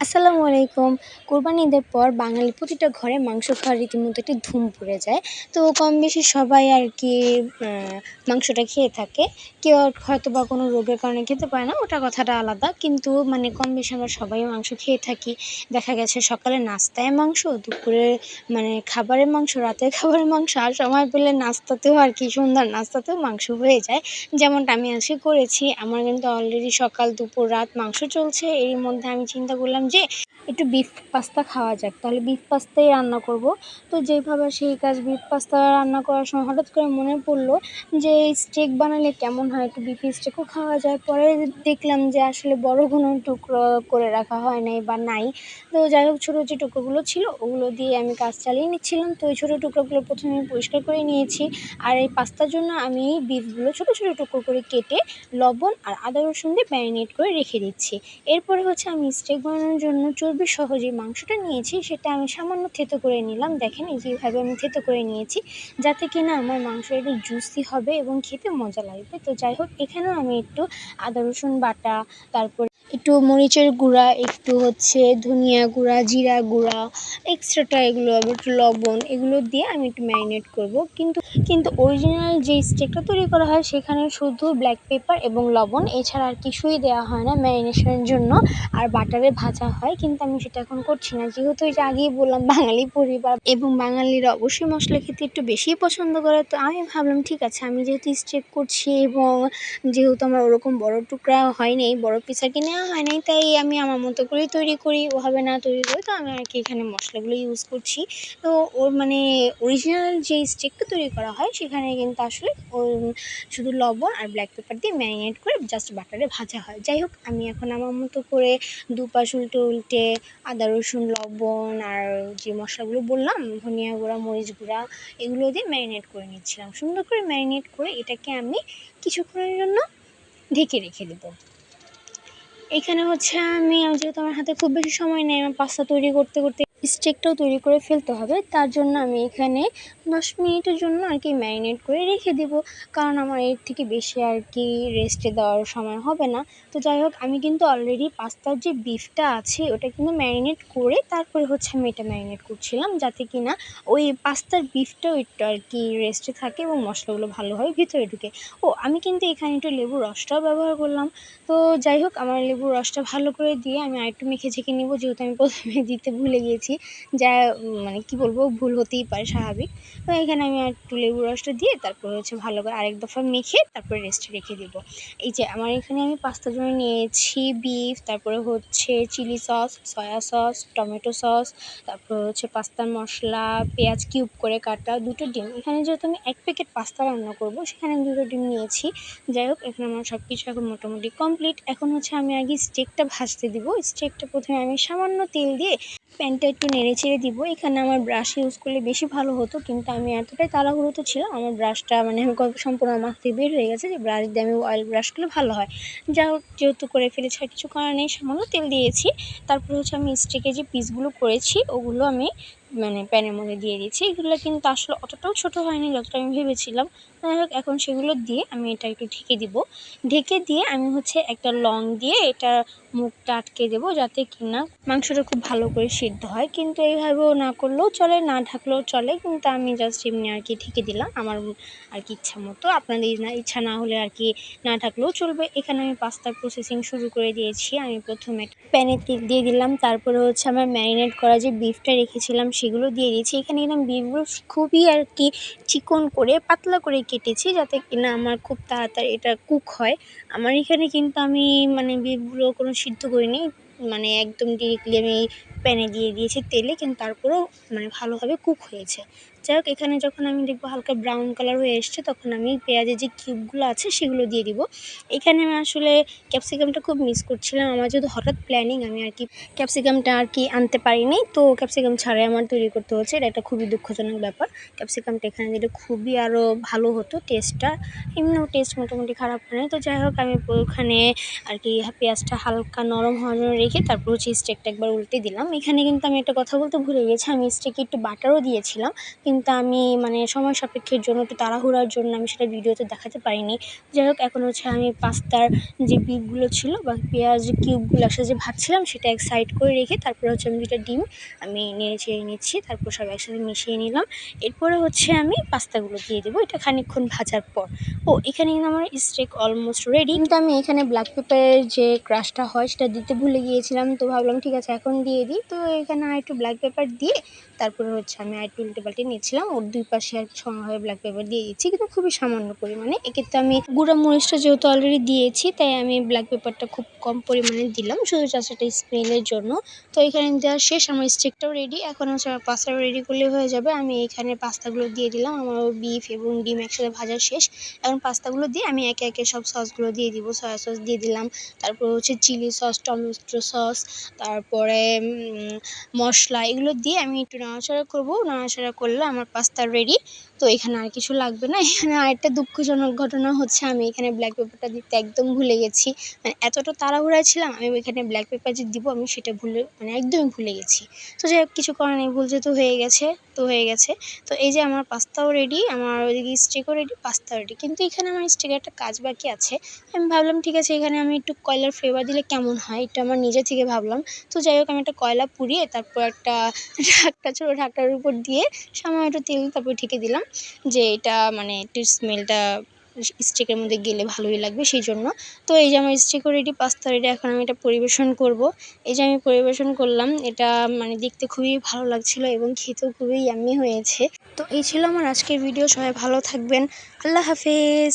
আসসালামু আলাইকুম। কোরবানি ঈদের পর বাঙালির প্রতিটা ঘরে মাংস খাওয়ার রীতিমতো একটি ধুম পড়ে যায়। তো কম বেশি সবাই আর কি মাংসটা খেয়ে থাকে। কেউ হয়তো বা কোনো রোগের কারণে খেতে পারে না, ওটা কথাটা আলাদা। কিন্তু মানে কম বেশি আমরা সবাই মাংস খেয়ে থাকি। দেখা গেছে সকালে নাস্তায় মাংস, দুপুরে মানে খাবারের মাংস, রাতের খাবারের মাংস, আর সময় পেলে নাস্তাতেও আর কি সন্ধ্যার নাস্তাতেও মাংস হয়ে যায়। যেমনটা আমি আজকে করেছি, আমার কিন্তু অলরেডি সকাল, দুপুর, রাত মাংস চলছে। এরই মধ্যে আমি চিন্তা করলাম যে একটু বিফ পাস্তা খাওয়া যাক। তাহলে বিফ পাস্তাই রান্না করব। তো যেভাবে সেই কাজ বিফ পাস্তা রান্না করার সময় হঠাৎ করে মনে পড়ল যে, এই স্টেক বানালে কেমন হয়? একটু বিফ স্টেকও খাওয়া যায়। পরে দেখলাম যে, আসলে বড় কোনো টুকরো করে রাখা হয় নাই বা নাই। তো যাই হোক, ছোটো যে টুকরোগুলো ছিল, ওগুলো দিয়ে আমি কাজ চালিয়ে নিচ্ছিলাম। তো ওই ছোটো টুকরোগুলো প্রথমে পরিষ্কার করে নিয়েছি। আর এই পাস্তার জন্য আমি বিফগুলো ছোটো ছোটো টুকরো করে কেটে লবণ আর আদা রসুন দিয়ে ম্যারিনেট করে রেখে দিচ্ছি। এরপরে হচ্ছে আমি স্টেক বানানোর জন্য চর্বি সহ সহজেই মাংসটা নিয়েছি, সেটা আমি সামান্য থেতো করে নিলাম। দেখেন এই যেভাবে আমি থেতো করে নিয়েছি, যাতে কিনা আমার মাংস একটু জুসি হবে এবং খেতে মজা লাগবে। তো যাই হোক, এখানেও আমি একটু আদা রসুন বাটা, তারপর একটু মরিচের গুঁড়া, একটু হচ্ছে ধনিয়া গুঁড়া, জিরা গুঁড়া এক্সট্রাটা এগুলো একটু লবণ, এগুলো দিয়ে আমি একটু ম্যারিনেট করব। কিন্তু কিন্তু অরিজিনাল যে স্টেকটা তৈরি করা হয় সেখানে শুধু ব্ল্যাক পেপার এবং লবণ, এছাড়া আর কিছুই দেওয়া হয় না ম্যারিনেশনের জন্য। আর বাটারে ভাজা হয়, কিন্তু আমি সেটা এখন করছি না। যেহেতু ওই যে আগেই বললাম, বাঙালি পরিবার এবং বাঙালিরা অবশ্যই মশলা খেতে একটু বেশিই পছন্দ করে, তো আমি ভাবলাম, ঠিক আছে, আমি যেহেতু স্টেক করছি এবং যেহেতু আমার ওরকম বড় টুকরা হয়নি, বড় পিস আর কি নেওয়া হয় নাই, তাই আমি আমার মতো করেই তৈরি করি ওভাবে না তৈরি করি, তো আমি আর কি এখানে মশলাগুলো ইউজ করছি। তো ওর মানে অরিজিনাল যে স্টেকটা তৈরি করা হয়, সেখানে কিন্তু আসলে ওর শুধু লবণ আর ব্ল্যাক পেপার দিয়ে ম্যারিনেট করে জাস্ট বাটারে ভাজা হয়। যাই হোক, আমি এখন আমার মতো করে দুপাশ উল্টে উল্টে আদা, রসুন, লবণ আর যে মশলাগুলো বললাম, ধনিয়া গুঁড়া, মরিচ গুঁড়া, এগুলো দিয়ে ম্যারিনেট করে নিচ্ছিলাম। সুন্দর করে ম্যারিনেট করে এটাকে আমি কিছুক্ষণের জন্য ঢেকে রেখে দেবো। এখানে হচ্ছে আমি যেহেতু আমার হাতে খুব বেশি সময় নেই আমার পাস্তা তৈরি করতে করতে স্টেকটাও তৈরি করে ফেলতে হবে। তার জন্য আমি এখানে দশ মিনিটের জন্য আর কি ম্যারিনেট করে রেখে দেব। কারণ আমার এর থেকে বেশি আর কি রেস্টে দেওয়ার সময় হবে না। তো যাই হোক, আমি কিন্তু অলরেডি পাস্তার যে বিফটা আছে, ওটা কিন্তু ম্যারিনেট করে তারপরে হচ্ছে আমি এটা ম্যারিনেট করছিলাম যাতে কি না ওই পাস্তার বিফটাও একটু আর কি রেস্টে থাকে এবং মশলাগুলো ভালোভাবে ভিতরে ঢুকে। ও, আমি কিন্তু এখানে একটু লেবুর রসটাও ব্যবহার করলাম। তো যাই হোক, আমার লেবুর রসটা ভালো করে দিয়ে আমি আরেকটু মেখে ঝেঁকে নেব, যেহেতু আমি প্রথমে দিতে ভুলে গিয়েছি। যা মানে কি বলব, ভুল হতেই পারে, স্বাভাবিক। তো এখানে আমি একটু লেবুর রসটা দিয়ে তারপরে হচ্ছে ভালো করে আরেক দফা মেখে তারপরে রেস্টে রেখে দেবো। এই যে আমার এখানে আমি পাস্তার জন্য নিয়েছি বিফ তারপরে হচ্ছে chilli sauce soya sauce tomato sauce তারপরে হচ্ছে পাস্তার মশলা, পেঁয়াজ কিউব করে কাটা দুটো ডিম। এখানে যেহেতু আমি এক প্যাকেট পাস্তা রান্না করব, সেখানে দুটো ডিম নিয়েছি। যাই হোক, এখানে আমার সব কিছু এখন মোটামুটি কমপ্লিট এখন হচ্ছে আমি আগে স্টেকটা ভাজতে দিব। স্টেকটা প্রথমে আমি সামান্য তেল দিয়ে প্যানটা একটু নেড়ে চেড়ে দিব। এখানে আমার ব্রাশ ইউজ করলে বেশি ভালো হতো, কিন্তু আমি এতটাই তাড়াহুড়োতে ছিলাম, আমার ব্রাশটা মানে আমি সম্পূর্ণ আমার থেকে বের হয়ে গেছে যে ব্রাশ দিয়ে আমি অয়েল ব্রাশ করলে ভালো হয়। যা হোক, যেহেতু করে ফেলেছি আর কিছু করার নেই, সামান্য তেল দিয়েছি। তারপরে হচ্ছে আমি স্টিকে যে পিসগুলো করেছি, ওগুলো আমি মানে প্যানের মধ্যে দিয়ে দিয়েছি। এগুলো কিন্তু আসলে অতটাও ছোটো হয়নি যতটা আমি ভেবেছিলাম। যাই হোক, এখন সেগুলো দিয়ে আমি এটা একটু ঢেকে দিব। ঢেকে দিয়ে আমি হচ্ছে একটা লং দিয়ে এটা মুখটা আটকে দেবো যাতে কিনা মাংসটা খুব ভালো করে সিদ্ধ হয়। কিন্তু এইভাবেও না করলেও চলে, না ঢাকলেও চলে। কিন্তু আমি জাস্ট এমনি আর কি ঢেকে দিলাম। আমার আর কি ইচ্ছা মতো আপনাদের না, ইচ্ছা না হলে আর কি না ঢাকলেও চলবে। এখানে আমি পাস্তার প্রসেসিং শুরু করে দিয়েছি। আমি প্রথমে প্যানে তেল দিয়ে দিলাম। তারপরে হচ্ছে আমার ম্যারিনেট করা যে বিফটা রেখেছিলাম, সেগুলো দিয়ে দিয়েছি। এখানে কিন্তু বিফগুলো খুবই আর কি চিকন করে, পাতলা করে কেটেছি যাতে কিনা আমার খুব তাড়াতাড়ি এটা কুক হয়। আমার এখানে কিন্তু আমি মানে বিফগুলো কোনো সিদ্ধ করিনি। মানে একদম ডিরেক্টলি আমি প্যানে দিয়ে দিয়েছি তেলে, কিন্তু তারপরেও মানে ভালোভাবে কুক হয়েছে। যাই হোক এখানে যখন আমি দেখব হালকা ব্রাউন কালার হয়ে এসছে, তখন আমি পেঁয়াজের যে কিউবগুলো আছে, সেগুলো দিয়ে দিব। এখানে আমি আসলে ক্যাপসিকামটা খুব মিস করছিলাম। আমার যেহেতু হঠাৎ প্ল্যানিং আমি আর কি ক্যাপসিকামটা আর কি আনতে পারিনি। তো ক্যাপসিকাম ছাড়াই আমার তৈরি করতে হচ্ছে এটা একটা খুবই দুঃখজনক ব্যাপার। ক্যাপসিকামটা এখানে দিলে খুবই আরও ভালো হতো টেস্টটা এমনিও টেস্ট মোটামুটি খারাপ হয় তো যাই হোক, আমি ওখানে আর কি পেঁয়াজটা হালকা নরম হওয়ার জন্য রেখে তারপর হচ্ছে স্টেকটা একবার উল্টে দিলাম। এখানে কিন্তু আমি একটা কথা বলতে ভুলে গেছি। আমি স্টেকে একটু বাটারও দিয়েছিলাম, কিন্তু কিন্তু আমি মানে সময় সাপেক্ষের জন্য, একটু তাড়াহুড়ার জন্য আমি সেটা ভিডিওতে দেখাতে পারিনি। যাই হোক, এখন হচ্ছে আমি পাস্তার যে বিটগুলো ছিল বা পেঁয়াজ কিউবগুলো একসাথে যে ভাজছিলাম, সেটা এক সাইড করে রেখে তারপরে হচ্ছে আমি যেটা ডিম আমি নেড়ে চেড়ে নিচ্ছি, তারপর সব একসাথে মিশিয়ে নিলাম। এরপরে হচ্ছে আমি পাস্তাগুলো দিয়ে দেবো, এটা খানিকক্ষণ ভাজার পর। ও, এখানে কিন্তু আমার স্টেক অলমোস্ট রেডি কিন্তু আমি এখানে ব্ল্যাক পেপারের যে ক্রাশটা হয়, সেটা দিতে ভুলে গিয়েছিলাম, তো ভাবলাম ঠিক আছে, এখন দিয়ে দিই। তো এখানে আর একটু ব্ল্যাক পেপার দিয়ে তারপরে হচ্ছে আমি আর একটু উল্টে পাল্টে নিচ্ছিলাম ওর দুই পাশে আর সমানভাবে ব্ল্যাক পেপার দিয়ে দিচ্ছি কিন্তু খুবই সামান্য পরিমাণে। এক্ষেত্রে আমি গুঁড়া মরিচটা যেহেতু অলরেডি দিয়েছি, তাই আমি ব্ল্যাক পেপারটা খুব কম পরিমাণে দিলাম। শুধু একটা স্মেলের জন্য। তো এখানে দেওয়া শেষ, আমার স্টিকটাও রেডি এখন হচ্ছে আমার পাস্তাটাও রেডি করলে হয়ে যাবে। আমি এখানে পাস্তাগুলো দিয়ে দিলাম। আমার বিফ এবং ডিম একসাথে ভাজা শেষ। এখন পাস্তাগুলো দিয়ে আমি একে একে সব সসগুলো দিয়ে দিব। সয়া সস দিয়ে দিলাম। তারপর হচ্ছে চিলি সস টমেটো সস তারপরে মশলা, এগুলো দিয়ে আমি একটু নাড়াচাড়া করব, নাড়াচাড়া করলে আমার পাস্তা রেডি তো এখানে আর কিছু লাগবে না। এখানে আরেকটা দুঃখজনক ঘটনা হচ্ছে, আমি এখানে ব্ল্যাক পেপারটা দিতে একদম ভুলে গেছি। মানে এতটা তাড়াহুড়ায় ছিলাম, আমি এখানে ব্ল্যাক পেপার যে দিব, আমি সেটা ভুলে মানে একদমই ভুলে গেছি। তো যাই হোক, কিছু করার নেই, ভুল যেহেতু হয়ে গেছে, তো হয়ে গেছে। তো এই যে আমার পাস্তাও রেডি আমার ওইদিকে স্টেকও রেডি পাস্তাও রেডি কিন্তু এখানে আমার স্টেকের একটা কাজ বাকি আছে। আমি ভাবলাম, ঠিক আছে, এখানে আমি একটু কয়লার ফ্লেভার দিলে কেমন হয়? এটা আমার নিজে থেকে ভাবলাম। তো যাই হোক, আমি একটা কয়লা পুড়িয়ে, তারপর একটা ঢাকটা ছোটো ঢাকটার উপর দিয়ে সামান্য একটু তেল তারপর ঢেকে দিলাম যে এটা মানে একটু স্মেলটা স্টিকের মধ্যে গেলে ভালোই লাগবে সেই জন্য তো এই যে আমার স্টেকও রেডি পাস্তা রেডি এখন আমি এটা পরিবেশন করব। এই যে আমি পরিবেশন করলাম, এটা মানে দেখতে খুবই ভালো লাগছিল এবং খেতেও খুবই ইয়াম্মি হয়েছে। তো এই ছিল আমার আজকের ভিডিও সবাই ভালো থাকবেন, আল্লাহ হাফেজ।